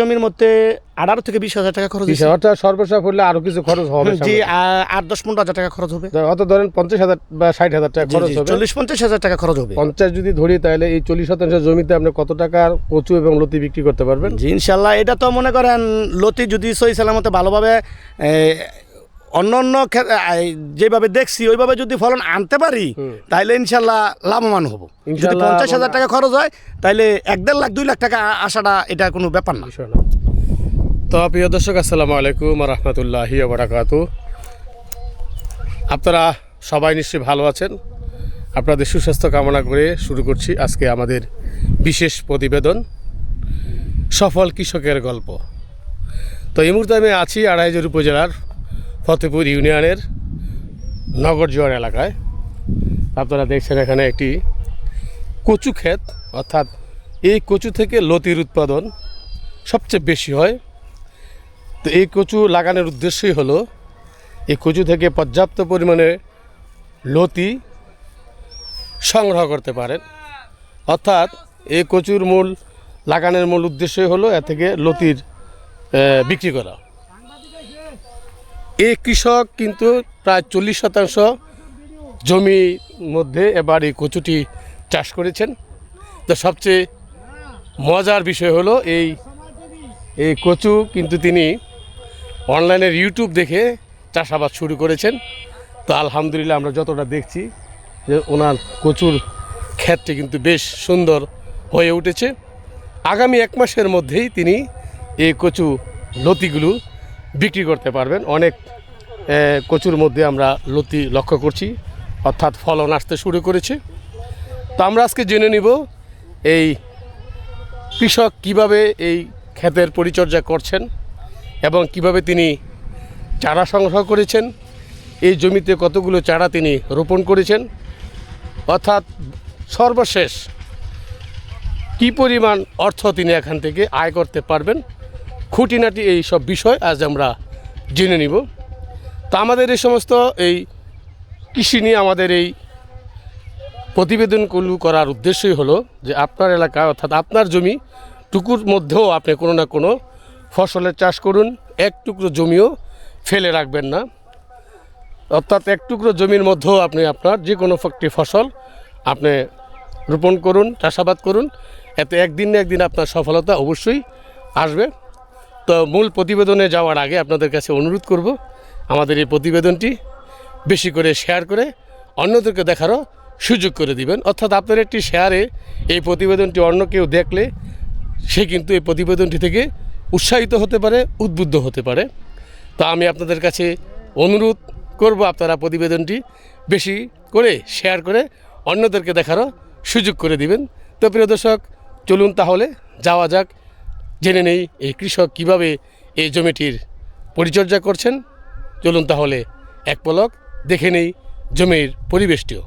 জমির মধ্যে আঠারো থেকে বিশ হাজার টাকা খরচ বিশ। হাজার সর্বশেষ করলে আরও কিছু খরচ হবে জি আট দশ পনেরো হাজার টাকা খরচ হবে। অত ধরেন পঞ্চাশ হাজার বা ষাট হাজার টাকা খরচ হবে। চল্লিশ পঞ্চাশ হাজার টাকা খরচ হবে। পঞ্চাশ যদি ধরি তাহলে এই চল্লিশ শতাংশ জমিতে আপনি কত টাকার কচু এবং লতি বিক্রি করতে পারবেন? জি ইনশাল্লাহ এটা তো মনে করেন লতি যদি সই সালামতে ভালোভাবে অন্য অন্য যেভাবে দেখছি ওইভাবে যদি ফলন আনতে পারি তাহলে ইনশাল্লাহ লাভবান হব। যদি পঞ্চাশ হাজার টাকা খরচ হয় তাহলে এক দেড় লাখ দুই লাখ টাকা আসাটা এটা কোনো ব্যাপার না। তো প্রিয় দর্শক আসসালামু আলাইকুম রহমতুল্লাহি বারাকাতু আপনারা সবাই নিশ্চয়ই ভালো আছেন। আপনাদের সুস্বাস্থ্য কামনা করে শুরু করছি আজকে আমাদের বিশেষ প্রতিবেদন সফল কৃষকের গল্প। তো এই মুহূর্তে আমি আছি আড়াইজোর উপজেলার ফতেপুর ইউনিয়নের নগরজোয়ার এলাকায়। আপনারা দেখছেন এখানে একটি কচু ক্ষেত, অর্থাৎ এই কচু থেকে লতির উৎপাদন সবচেয়ে বেশি হয়। তো এই কচু লাগানোর উদ্দেশ্যই হলো, এই কচু থেকে পর্যাপ্ত পরিমাণে লতি সংগ্রহ করতে পারেন। অর্থাৎ এই কচুর মূল লাগানোর মূল উদ্দেশ্যই হলো এ থেকে লতির বিক্রি করা। এই কৃষক কিন্তু প্রায় চল্লিশ শতাংশ জমি মধ্যে এবার এই কচুটি চাষ করেছেন। তো সবচেয়ে মজার বিষয় হলো এই এই কচু কিন্তু তিনি অনলাইনের ইউটিউব দেখে চাষাবাদ শুরু করেছেন। তো আলহামদুলিল্লাহ আমরা যতটা দেখছি যে ওনার কচুর ক্ষেতটি কিন্তু বেশ সুন্দর হয়ে উঠেছে। আগামী এক মাসের মধ্যেই তিনি এই কচু লতিগুলো বিক্রি করতে পারবেন। অনেক কচুর মধ্যে আমরা লতি লক্ষ্য করছি। অর্থাৎ ফলন আসতে শুরু করেছে। তো আমরা আজকে জেনে নিব এই কৃষক কীভাবে এই ক্ষেতের পরিচর্যা করছেন এবং কীভাবে তিনি চারা সংগ্রহ করেছেন। এই জমিতে কতগুলো চারা তিনি রোপণ করেছেন। অর্থাৎ সর্বশেষ কি পরিমাণ অর্থ তিনি এখান থেকে আয় করতে পারবেন খুঁটিনাটি এই সব বিষয় আজ আমরা জেনে নিব। তো আমাদের এই সমস্ত এই কৃষি নিয়ে আমাদের এই প্রতিবেদন প্রতিবেদনগুলো করার উদ্দেশ্যই হলো যে আপনার এলাকা অর্থাৎ আপনার জমি টুকুর মধ্যেও আপনি কোনো না কোনো ফসলের চাষ করুন, এক টুকরো জমিও ফেলে রাখবেন না। অর্থাৎ এক টুকরো জমির মধ্যেও আপনি আপনার যে কোনো একটি ফসল আপনি রোপণ করুন, চাষাবাদ করুন, এতে একদিন না একদিন আপনার সফলতা অবশ্যই আসবে। তো মূল প্রতিবেদনে যাওয়ার আগে আপনাদের কাছে অনুরোধ করব আমাদের এই প্রতিবেদনটি বেশি করে শেয়ার করে অন্যদেরকে দেখারও সুযোগ করে দিবেন। অর্থাৎ আপনার একটি শেয়ারে এই প্রতিবেদনটি অন্য কেউ দেখলে সে কিন্তু এই প্রতিবেদনটি থেকে উৎসাহিত হতে পারে, উদ্বুদ্ধ হতে পারে। তো আমি আপনাদের কাছে অনুরোধ করব আপনারা প্রতিবেদনটি বেশি করে শেয়ার করে অন্যদেরকে দেখারও সুযোগ করে দিবেন। তো প্রিয় দর্শক, চলুন তাহলে যাওয়া যাক জেনে নেই এই কৃষক কীভাবে এই জমিটির পরিচর্যা করছেন। চলুন তাহলে এক পলক দেখে নেই জমির পরিবেশটিও।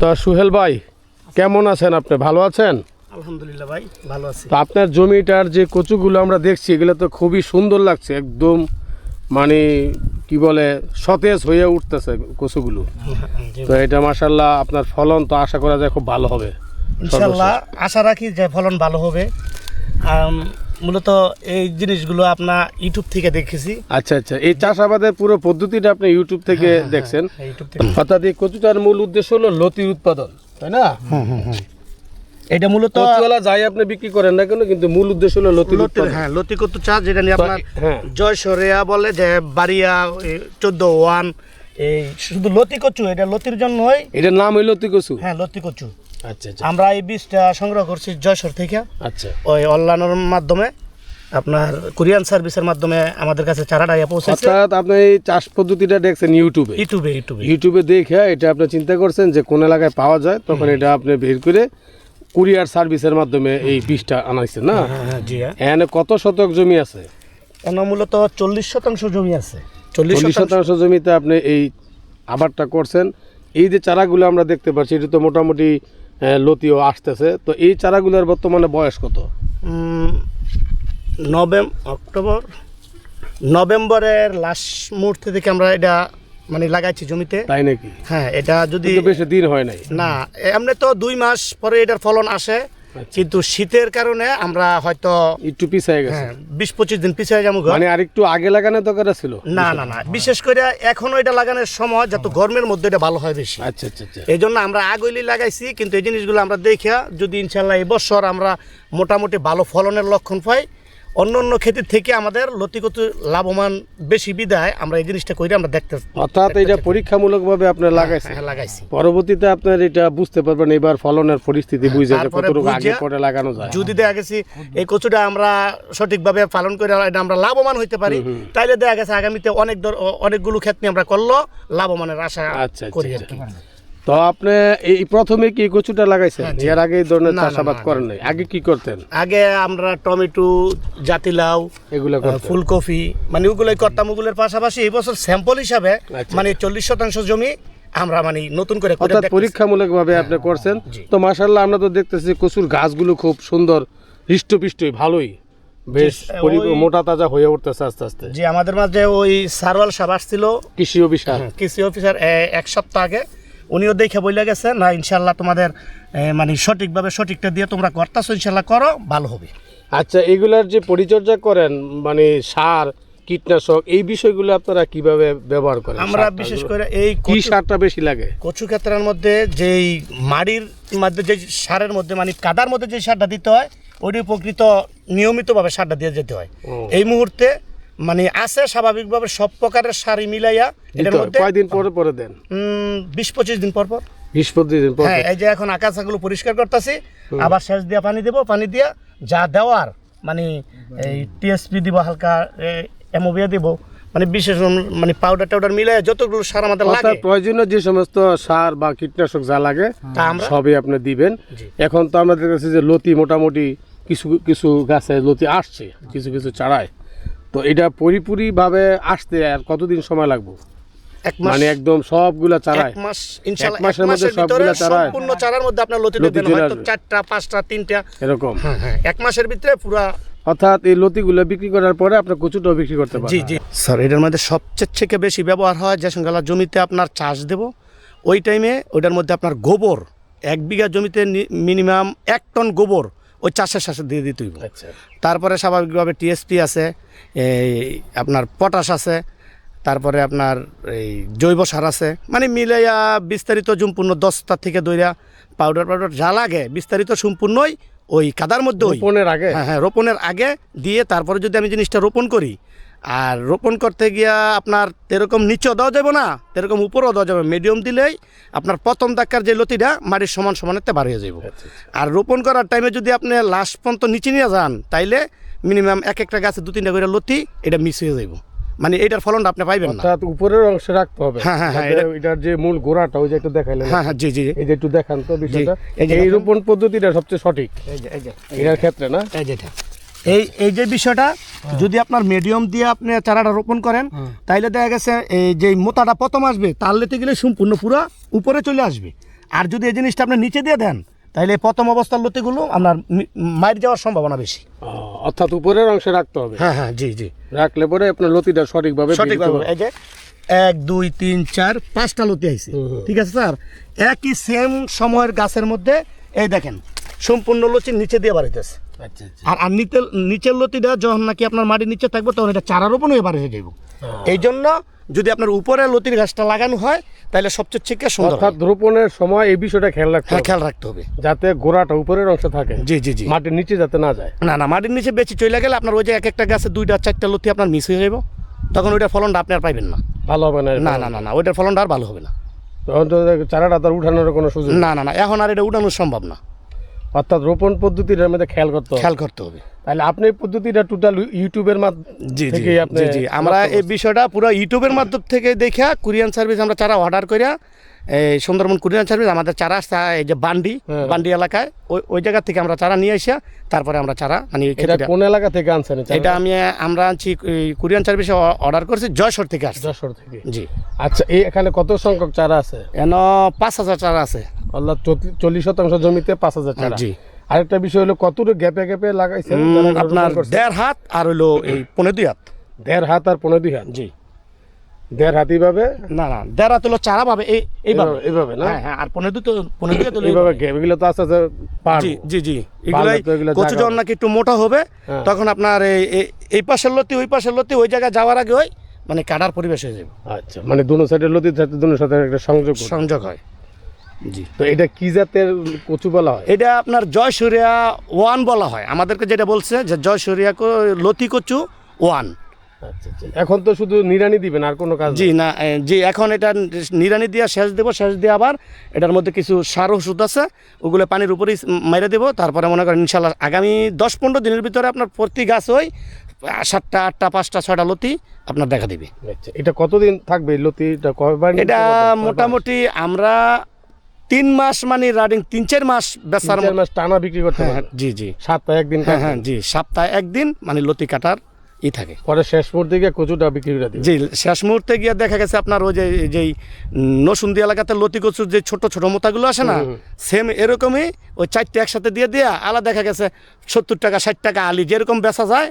তো সুহেল ভাই কেমন আছেন আপনি? ভালো আছেন? আলহামদুলিল্লাহ ভাই ভালো আছি। তো আপনার জমিটার যে কচুগুলো আমরা দেখছি এগুলো তো খুবই সুন্দর লাগছে একদম মানে কি বলে সতেজ হয়ে উঠতেছে কচুগুলো। তো এটা মাসাল্লাহ আপনার ফলন তো আশা করা যায় খুব ভালো হবে। ইনশাল্লাহ আশা রাখি যে ফলন ভালো হবে। মূলত এই জিনিসগুলো আপনার ইউটিউব থেকে দেখেছি। আচ্ছা আচ্ছা। এই চাষাবাদের পুরো পদ্ধতিটা আপনি ইউটিউব থেকে দেখছেন। অর্থাৎ এই কচুটার মূল উদ্দেশ্য হলো লতির উৎপাদন তাই না? এটা মূলত কচুওয়ালা যাই আপনি বিক্রি করেন না কেন কিন্তু মূল উদ্দেশ্য হলো লতির লতির উৎপাদন। হ্যাঁ লতি কত চা যেটা নিয়ে আপনার হ্যাঁ। জয় সরেয়া বলে যে বাড়িয়া চোদ্দ ওয়ান এই শুধু লতি কচু এটা লতির জন্যই এটার নাম হইল লতি কচু? হ্যাঁ লতি কচু। আচ্ছা আচ্ছা। আমরা এই বীজটা সংগ্রহ করছি জয়সর থেকে। আচ্ছা। ওই অনলাইনের মাধ্যমে আপনার কোরিয়ান সার্ভিসের মাধ্যমে আমাদের কাছে চারাটা পৌঁছেছে। অর্থাৎ আপনি এই চাষ পদ্ধতিটা দেখছেন ইউটিউবে। ইউটিউবে ইউটিউবে। ইউটিউবে দেখে এটা আপনি চিন্তা করছেন যে কোন এলাকায় পাওয়া যায় তখন এটা আপনি বের করে কুরিয়ার সার্ভিসের মাধ্যমে এই বীজটা আনাইছেন না? হ্যাঁ হ্যাঁ জি হ্যাঁ। কত শতক জমি আছে? মূলত চল্লিশ শতাংশ জমি আছে। চল্লিশ শতাংশ। জমিতে আপনি এই আবারটা করছেন। এই যে চারাগুলো আমরা দেখতে পাচ্ছি এটা তো মোটামুটি লতিও আসতেছে। তো এই চারাগুলোর বর্তমানে বয়স কত? নভেম অক্টোবর। নভেম্বরের লাস্ট মুহূর্তে থেকে আমরা এটা মানে লাগাইছি জমিতে। তাই নাকি? হ্যাঁ এটা যদি বেশি দিন হয় নাই। না এমনি তো দুই মাস পরে এটার ফলন আসে। কিন্তু শীতের কারণে আমরা হয়তো একটু পিছিয়ে গেছে। হ্যাঁ বিশ পঁচিশ দিন পিছিয়ে যাব মানে আর একটু আগে লাগানোর দরকার ছিল। না না না বিশেষ করে এখনও এটা লাগানোর সময় যত গরমের মধ্যে এটা ভালো হয় বেশি। আচ্ছা আচ্ছা আচ্ছা। এই জন্য আমরা আগইলি লাগাইছি কিন্তু এই জিনিসগুলো আমরা দেখে যদি ইনশাল্লাহ এবছর বছর আমরা মোটামুটি ভালো ফলনের লক্ষণ পাই অন্য অন্য ক্ষেত্রের থেকে আমাদের লতিকতু লাভবান বেশি বিদায় আমরা এই জিনিসটা করে আমরা দেখতে অর্থাৎ এটা পরীক্ষামূলকভাবে আপনার লাগাইছে হ্যাঁ, লাগাইছি। পরবর্তীতে আপনার এটা বুঝতে পারবেন এবার ফলনের পরিস্থিতি বুঝে কতটুকু আগে পরে লাগানো যায়। যদি দেখা গেছি এই কচুটা আমরা সঠিকভাবে পালন করে এটা আমরা লাভবান হইতে পারি তাইলে দেখা গেছে আগামীতে অনেক অনেকগুলো ক্ষেত্রে আমরা করল লাভবানের আশা আচ্ছা, করি আচ্ছা, আর কি। তো আপনি এই প্রথমে কি কচুটা লাগাইছেন? হ্যাঁ, এর আগে এই ধরনের চাষাবাদ করেন নাই। আগে কি করতেন? আগে আমরা টমেটো জাতিলাউ এগুলো ফুলকপি মানে ওগুলোই করতাম। ওগুলোর পাশাপাশি এই বছর স্যাম্পল হিসাবে আচ্ছা। মানে চল্লিশ শতাংশ জমি আমরা মানে নতুন করে অর্থাৎ। পরীক্ষামূলকভাবে আপনি করছেন। তো মাশাল্লাহ আমরা তো দেখতেছি কচুর গাছগুলো খুব সুন্দর হৃষ্টপুষ্টই ভালোই। বেশ মোটা তাজা হয়ে উঠতেছে আস্তে আস্তে। যে আমাদের মাঝে ওই সারওয়াল সাহেব আসছিল। কৃষি অফিসার। কৃষি অফিসার এক সপ্তাহ আগে উনিও দেখে বলে গেছে না ইনশাল্লাহ তোমাদের মানে সঠিকভাবে সঠিকটা দিয়ে তোমরা করতেছো ইনশাল্লাহ করো ভালো হবে। আচ্ছা এগুলার যে পরিচর্যা করেন মানে সার কীটনাশক এই বিষয়গুলো আপনারা কীভাবে ব্যবহার করেন? আমরা বিশেষ করে এই কি সারটা বেশি লাগে? কচু ক্ষেত্রের মধ্যে যেই মাটির মধ্যে যে সারের মধ্যে মানে কাদার মধ্যে যে সারটা দিতে হয় ওইটি প্রকৃত নিয়মিতভাবে সারটা দিয়ে যেতে হয়। এই মুহূর্তে মানে আছে স্বাভাবিকভাবে সব প্রকারের সারই মিলাইয়া এটার। মধ্যে কয়দিন পরে পরে দেন? বিশ পঁচিশ দিন পর পর। বিশ পঁচিশ দিন পর হ্যাঁ এই যে এখন আকাশগুলো পরিষ্কার করতেছি আবার শেষ দিয়ে পানি দেবো পানি দিয়া যা দেওয়ার মানে এই টিএসপি দিব হালকা এমোবিয়া দিব মানে বিশেষ মানে পাউডার টাউডার মিলে যতগুলো সার আমাদের লাগে। প্রয়োজনীয় যে সমস্ত সার বা কীটনাশক যা লাগে তা আমরা সবই আপনি দিবেন। এখন তো আমরা দেখতেছি যে লতি মোটামুটি কিছু কিছু গাছে লতি আসছে কিছু কিছু চারায়। তো এটা পরিপূর্ণভাবে আসতে আর কতদিন সময় লাগবে? এক মাস। মানে একদম সবগুলা চারায়। এক মাস ইনশাআল্লাহ মাসের মধ্যে সবগুলা চারায়? সম্পূর্ণ চারার মধ্যে আপনার লতি দেবেন। হয়তো চারটা পাঁচটা তিনটা। এরকম। হ্যাঁ হ্যাঁ এক মাসের ভিতরে পুরা অর্থাৎ এই লতিগুলো বিক্রি করার পরে আপনার কচুটাও বিক্রি করতে পারেন জি জি। স্যার এটার মধ্যে সবচেয়ে থেকে বেশি ব্যবহার হয় যে সঙ্গে জমিতে আপনার চাষ দেব। ওই টাইমে ওইটার মধ্যে আপনার গোবর এক বিঘা জমিতে মিনিমাম এক টন গোবর ওই চাষের সাথে দিয়ে দিতে হইব। আচ্ছা। তারপরে স্বাভাবিকভাবে টিএসপি আছে এই আপনার পটাশ আছে তারপরে আপনার এই জৈব সার আছে। মানে মিলাইয়া বিস্তারিত সম্পূর্ণ দশটা থেকে দইরা পাউডার পাউডার যা লাগে বিস্তারিত সম্পূর্ণই ওই কাদার মধ্যে রোপণের আগে? হ্যাঁ হ্যাঁ রোপণের আগে দিয়ে তারপরে যদি আমি জিনিসটা রোপণ করি আর রোপণ করতে গিয়া আপনার এরকম নিচেও দেওয়া যাবে না এরকম উপরেও দেওয়া যাবে। মিডিয়াম দিলেই আপনার প্রথম দাক্কার যে লতিটা মাটির সমান সমানেতে বার হয়ে যাব আচ্ছা, আর রোপণ করার টাইমে যদি আপনি লাস্ট পর্যন্ত নিচে নিয়ে যান তাইলে মিনিমাম এক একটা গাছে দু তিনটা করে লতি এটা মিস হয়ে যাব মানে এটার ফলনটা আপনি পাইবেন না। অর্থাৎ উপরের অংশে রাখতে হবে। হ্যাঁ, হ্যাঁ, হ্যাঁ, এটার যে মূল গোড়াটা ওই যে একটু দেখাইলেন। হ্যাঁ হ্যাঁ জি জি। এই যে একটু দেখান তো বিষয়টা। এই যে। রোপণ পদ্ধতিটা সবচেয়ে সঠিক। এই যে এই যে। এটার ক্ষেত্রে না? এই যেটা এই এই যে বিষয়টা যদি আপনার মিডিয়াম দিয়ে আপনি চারাটা রোপণ করেন তাইলে দেখা গেছে এই যে মোতাটা প্রথম আসবে তার লেতে গেলে সম্পূর্ণ পুরো উপরে চলে আসবে। আর যদি এই জিনিসটা আপনি নিচে দিয়ে দেন তাইলে প্রথম অবস্থার লতিগুলো আপনার মি- মার যাওয়ার সম্ভাবনা বেশি। অর্থাৎ উপরের অংশে রাখতে হবে। হ্যাঁ হ্যাঁ জি জি। রাখলে পরে আপনার লতিটা সঠিকভাবে সঠিকভাবে এই যে এক দুই তিন চার পাঁচটা লতি আইছে। ঠিক আছে স্যার? একই সেম সময়ের গাছের মধ্যে এই দেখেন সম্পূর্ণ লতি নিচে দিয়ে বাড়িতেছে আর আর নিচের নিচের লতিটা যখন নাকি আপনার মাটির নিচে থাকবে তখন এটা চারা রোপণ হয়ে বার হয়ে। যাবে এই জন্য যদি আপনার উপরে লতির গাছটা লাগানো হয় তাহলে সবচেয়ে থেকে সুন্দর অর্থাৎ রোপণের সময় এই বিষয়টা খেয়াল রাখতে হ্যাঁ হবে। খেয়াল রাখতে হবে। যাতে গোড়াটা উপরের অংশে থাকে। জি জি জি। মাটির নিচে যাতে না যায়। না না মাটির নিচে বেশি চলে গেলে আপনার ওই যে এক একটা গাছে দুইটা চারটা লতি আপনার মিস হয়ে যাবে তখন ওইটার ফলনটা আপনি আর পাইবেন না। ভালো হবে না না না না না ওইটার ফলনটা আর ভালো হবে না। তখন তো চারাটা তার উঠানোর কোনো সুযোগ না না না এখন আর এটা উঠানো সম্ভব না। অর্থাৎ রোপণ পদ্ধতিটার মধ্যে খেয়াল করতে হবে। খেয়াল করতে হবে। তাহলে আপনি এই পদ্ধতিটা টোটাল ইউটিউবের মাধ্যমে আমরা এই বিষয়টা পুরো ইউটিউবের মাধ্যম থেকে দেখা কুরিয়ান সার্ভিস আমরা চারা অর্ডার করিয়া এই সুন্দরবন কুরিয়ান সার্ভিস আমাদের চারা আসছে এই যে বান্ডি হ্যাঁ। বান্ডি এলাকায় ওই ওই জায়গা থেকে আমরা চারা নিয়ে এসে তারপরে আমরা চারা মানে কোন এলাকা থেকে আনছেন এটা আমি আমরা আনছি কুরিয়ান সার্ভিসে অর্ডার করছি জয়সর থেকে আসছে। যশোর থেকে। জি। আচ্ছা এই এখানে কত সংখ্যক চারা আছে? এন পাঁচ হাজার চারা আছে। আল্লাহ চল্লিশ শতাংশ জমিতে পাঁচ হাজার চারা। জি। আরেকটা বিষয় হলো কতটুকু গ্যাপে গ্যাপে লাগাইছেন? আপনার দেড় হাত আর হলো এই পনেরো দুই হাত। দেড় হাত আর পনেরো দুই হাত? জি। দেড় হাত এইভাবে না না দেড় হাত হলো চারা পাবে এই এইভাবে। এইভাবে- না? হ্যাঁ হ্যাঁ আর পনেরো তো পনেরো হাত হলো এইভাবে। এগুলো তো আস্তে আস্তে পার জি জি জি। এগুলাই এগুলো কচু যখন নাকি একটু মোটা হবে হ্যাঁ। তখন আপনার এই এই- পাশের লতি ওই পাশের লতি ওই জায়গায় যাওয়ার আগে ওই মানে কাটার পরিবেশ হয়ে যাবে। আচ্ছা মানে দুনো সাইডের লতির সাথে দুনো সাথে একটা সংযোগ সংযোগ হয়। জি। তো এটা কি জাতের কচু বলা হয়? এটা আপনার জয় সূর্যা ওয়ান বলা হয়। আমাদেরকে যেটা বলছে যে জয় সূর্যা লতি কচু ওয়ান। এখন তো শুধু নিরানি দিবেন আর কোনো কাজ জি না জি এখন এটা নিরানি দিয়া শেষ দেবো শেষ দিয়ে আবার এটার মধ্যে কিছু সার ওষুধ আছে ওগুলো পানির উপরেই মেরে দেবো। তারপরে মনে করেন ইনশাল্লাহ আগামী দশ পনেরো দিনের ভিতরে আপনার প্রতি গাছ ওই সাতটা আটটা পাঁচটা ছয়টা লতি আপনার দেখা দিবে। আচ্ছা এটা কতদিন থাকবে লতিটা কয়বার এটা মোটামুটি আমরা তিন মাস মানে রানিং তিন চার মাস বেচার মাস টানা বিক্রি করতে হ্যাঁ, জি জি। সপ্তাহে একদিন হ্যাঁ হ্যাঁ জি সপ্তাহে একদিন মানে লতি কাটার ই থাকে। পরে শেষ মুহূর্তে গিয়ে কচুটা বিক্রি করে দিবে। জি শেষ মুহূর্তে গিয়ে দেখা গেছে আপনার ওই যে যেই নসুন্দি এলাকাতে লতি কচুর যে ছোট ছোট মোতাগুলো আসে না সেম এরকমই ওই চারটে একসাথে দিয়ে দেয়া আলাদা দেখা গেছে সত্তর টাকা ষাট টাকা আলি যেরকম বেচা যায়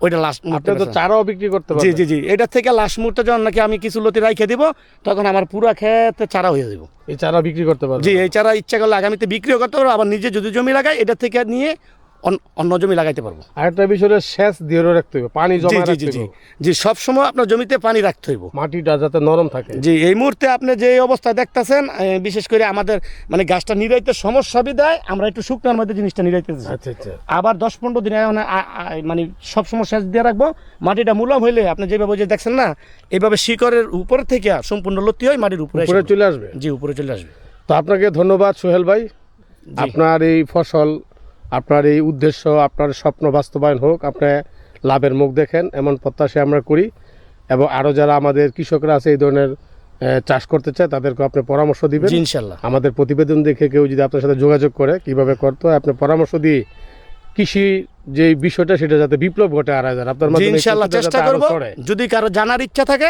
ওইটা লাস্ট মুহূর্তে তো চারাও বিক্রি করতে জি জি জি এটা থেকে লাস্ট মুহূর্তে যখন নাকি আমি কিছু লতি রাইখে দিব তখন আমার পুরো খেতে চারা হয়ে যাব। এই চারা বিক্রি করতে পারবেন। জি এই চারা ইচ্ছা করলে আগামীতে বিক্রিও করতে পারব আবার নিজে যদি জমি লাগাই এটা থেকে নিয়ে অন্য জমি লাগাইতে পারব। আরেকটা বিষয় সেচ দিয়ে রাখতে হবে পানি জমা জি রাখতে জি জি। হবে জি সবসময় আপনার জমিতে পানি রাখতে হইব। মাটিটা যাতে নরম থাকে। জি এই মুহূর্তে আপনি যে অবস্থা দেখতেছেন বিশেষ করে আমাদের মানে গাছটা নিরাইতে সমস্যা বিদায় আমরা একটু শুকনার মধ্যে জিনিসটা নিরাইতেছি আচ্ছা আচ্ছা। আবার দশ পনেরো দিনে মানে মানে সব সময় সেচ দিয়ে রাখব। মাটিটা মুলাম হইলে আপনি যেভাবে যে দেখছেন না এইভাবে শিকড়ের উপর থেকে সম্পূর্ণ লতি হয় মাটির উপরে উপরে চলে আসবে। জি উপরে চলে আসবে। তো আপনাকে ধন্যবাদ সোহেল ভাই। আপনার এই ফসল আপনার এই উদ্দেশ্য আপনার স্বপ্ন বাস্তবায়ন হোক আপনি লাভের মুখ দেখেন এমন প্রত্যাশা আমরা করি। এবং আরও যারা আমাদের কৃষকরা আছে এই ধরনের চাষ করতে চায় তাদেরকে আপনি পরামর্শ দিবেন। ইনশাল্লাহ। আমাদের প্রতিবেদন দেখে কেউ যদি আপনার সাথে যোগাযোগ করে কীভাবে করতে হয় আপনি পরামর্শ দিয়ে কৃষি যে বিষয়টা সেটা যাতে বিপ্লব ঘটে আর আপনার মাধ্যমে ইনশাল্লাহ চেষ্টা করব। যদি কারও জানার ইচ্ছা থাকে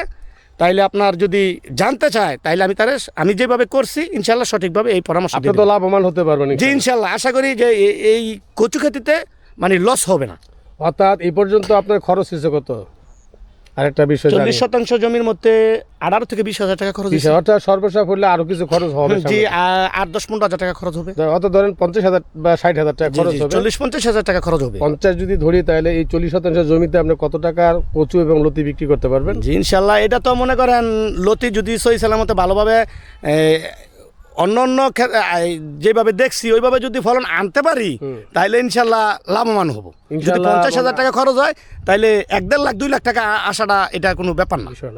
তাইলে আপনার যদি জানতে চায় তাইলে আমি তার আমি যেভাবে করছি ইনশাল্লাহ সঠিকভাবে এই পরামর্শ আপনি তো লাভবান হতে পারবেন জি। ইনশাল্লাহ। আশা করি যে এই কচু খেতিতে মানে লস হবে না। অর্থাৎ এই পর্যন্ত আপনার খরচ হিসেবে কত? আরেকটা বিষয় চল্লিশ শতাংশ জমির মধ্যে আঠারো থেকে বিশ হাজার টাকা খরচ বিশ হাজার। অর্থাৎ সর্বশেষ হলে আরও কিছু খরচ হবে জি আট দশ পনেরো হাজার টাকা খরচ হবে। অত ধরেন পঞ্চাশ হাজার বা ষাট হাজার টাকা খরচ হবে। চল্লিশ পঞ্চাশ হাজার টাকা খরচ হবে। পঞ্চাশ যদি ধরি তাহলে এই চল্লিশ শতাংশ জমিতে আপনি কত টাকার কচু এবং লতি বিক্রি করতে পারবেন? জি ইনশাল্লাহ এটা তো মনে করেন লতি যদি সই সালামতে ভালোভাবে অন্য অন্য যেভাবে দেখছি ওইভাবে যদি ফলন আনতে পারি তাহলে ইনশাল্লাহ লাভবান হব। যদি পঞ্চাশ হাজার টাকা খরচ হয় তাহলে এক দেড় লাখ দুই লাখ টাকা আসাটা এটা কোনো ব্যাপার না।